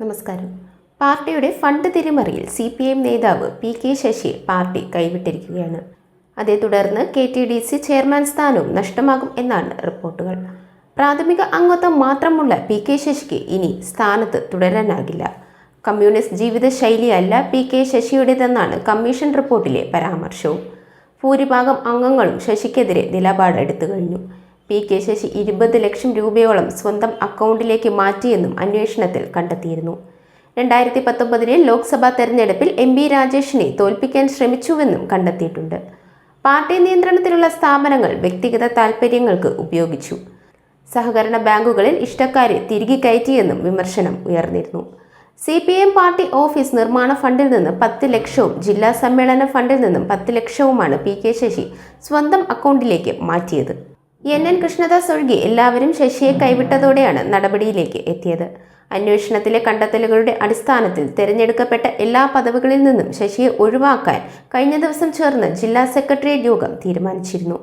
നമസ്കാരം. പാർട്ടിയുടെ ഫണ്ട് തിരിമറിയിൽ സി പി എം നേതാവ് പി കെ ശശി പാർട്ടി കൈവിട്ടിരിക്കുകയാണ്. അതേ തുടർന്ന് K T D C chairman സ്ഥാനവും നഷ്ടമാകും എന്നാണ് റിപ്പോർട്ടുകൾ. പ്രാഥമിക അംഗത്വം മാത്രമുള്ള പി കെ ശശിക്ക് ഇനി സ്ഥാനത്ത് തുടരാനാകില്ല. കമ്മ്യൂണിസ്റ്റ് ജീവിതശൈലിയല്ല പി കെ ശശിയുടേതെന്നാണ് കമ്മീഷൻ റിപ്പോർട്ടിലെ പരാമർശവും. ഭൂരിഭാഗം അംഗങ്ങളും ശശിക്കെതിരെ നിലപാടെടുത്തു കഴിഞ്ഞു. പി കെ ശശി ഇരുപത് ലക്ഷം രൂപയോളം സ്വന്തം അക്കൗണ്ടിലേക്ക് മാറ്റിയെന്നും അന്വേഷണത്തിൽ കണ്ടെത്തിയിരുന്നു. രണ്ടായിരത്തി പത്തൊമ്പതിലെ ലോക്സഭാ തെരഞ്ഞെടുപ്പിൽ എം ബി രാജേഷിനെ തോൽപ്പിക്കാൻ ശ്രമിച്ചുവെന്നും കണ്ടെത്തിയിട്ടുണ്ട്. പാർട്ടി നിയന്ത്രണത്തിലുള്ള സ്ഥാപനങ്ങൾ വ്യക്തിഗത താൽപ്പര്യങ്ങൾക്ക് ഉപയോഗിച്ചു. സഹകരണ ബാങ്കുകളിൽ ഇഷ്ടക്കാരെ തിരികെ കയറ്റിയെന്നും വിമർശനം ഉയർന്നിരുന്നു. C P M party office നിർമ്മാണ ഫണ്ടിൽ നിന്ന് പത്ത് ലക്ഷവും ജില്ലാ സമ്മേളന ഫണ്ടിൽ നിന്നും പത്ത് ലക്ഷവുമാണ് പി കെ ശശി സ്വന്തം അക്കൗണ്ടിലേക്ക് മാറ്റിയത്. എൻ എൻ കൃഷ്ണദാസ് ഒഴികെ എല്ലാവരും ശശിയെ കൈവിട്ടതോടെയാണ് നടപടിയിലേക്ക് എത്തിയത്. അന്വേഷണത്തിലെ കണ്ടെത്തലുകളുടെ അടിസ്ഥാനത്തിൽ തിരഞ്ഞെടുക്കപ്പെട്ട എല്ലാ പദവികളിൽ നിന്നും ശശിയെ ഒഴിവാക്കാൻ കഴിഞ്ഞ ദിവസം ചേർന്ന് ജില്ലാ സെക്രട്ടേറിയറ്റ് യോഗം തീരുമാനിച്ചിരുന്നു.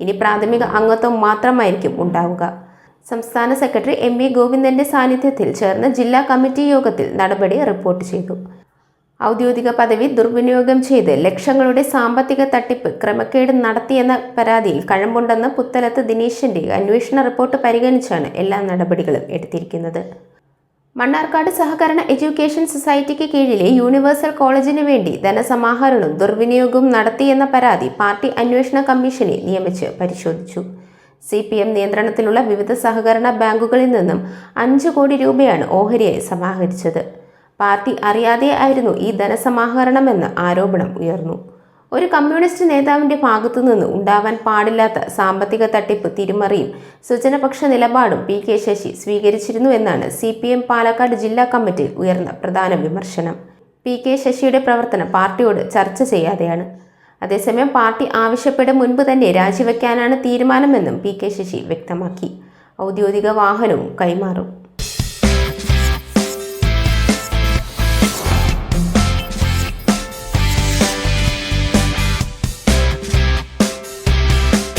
ഇനി പ്രാഥമിക അംഗത്വം മാത്രമായിരിക്കും ഉണ്ടാവുക. സംസ്ഥാന സെക്രട്ടറി എം വി ഗോവിന്ദന്റെ സാന്നിധ്യത്തിൽ ചേർന്ന ജില്ലാ കമ്മിറ്റി യോഗത്തിൽ നടപടി റിപ്പോർട്ട് ചെയ്തു. ഔദ്യോഗിക പദവി ദുർവിനിയോഗം ചെയ്ത് ലക്ഷങ്ങളുടെ സാമ്പത്തിക തട്ടിപ്പ് ക്രമക്കേട് നടത്തിയെന്ന പരാതിയിൽ കഴമ്പുണ്ടെന്ന പുത്തലത്ത് ദിനേശിന്റെ അന്വേഷണ റിപ്പോർട്ട് പരിഗണിച്ചാണ് എല്ലാ നടപടികളും എടുത്തിരിക്കുന്നത്. മണ്ണാർക്കാട് സഹകരണ എഡ്യൂക്കേഷൻ സൊസൈറ്റിക്ക് കീഴിലെ യൂണിവേഴ്സൽ കോളേജിന് വേണ്ടി ധനസമാഹരണവും ദുർവിനിയോഗവും നടത്തിയെന്ന പരാതി പാർട്ടി അന്വേഷണ കമ്മീഷനെ നിയമിച്ച് പരിശോധിച്ചു. സി പി എം നിയന്ത്രണത്തിലുള്ള വിവിധ സഹകരണ ബാങ്കുകളിൽ നിന്നും അഞ്ച് കോടി രൂപയാണ് ഓഹരിയായി സമാഹരിച്ചത്. പാർട്ടി അറിയാതെ ആയിരുന്നു ഈ ധനസമാഹരണമെന്ന് ആരോപണം ഉയർന്നു. ഒരു കമ്മ്യൂണിസ്റ്റ് നേതാവിന്റെ ഭാഗത്തു നിന്ന് ഉണ്ടാവാൻ പാടില്ലാത്ത സാമ്പത്തിക തട്ടിപ്പ് തിരിമറിയും സുജനപക്ഷ നിലപാടും പി കെ ശശി സ്വീകരിച്ചിരുന്നു എന്നാണ് സി പി എം പാലക്കാട് ജില്ലാ കമ്മിറ്റിയിൽ ഉയർന്ന പ്രധാന വിമർശനം. പി കെ ശശിയുടെ പ്രവർത്തനം പാർട്ടിയോട് ചർച്ച ചെയ്യാതെയാണ്. അതേസമയം പാർട്ടി ആവശ്യപ്പെടും മുൻപ് തന്നെ രാജിവെക്കാനാണ് തീരുമാനമെന്നും പി കെ ശശി വ്യക്തമാക്കി. ഔദ്യോഗിക വാഹനവും കൈമാറും.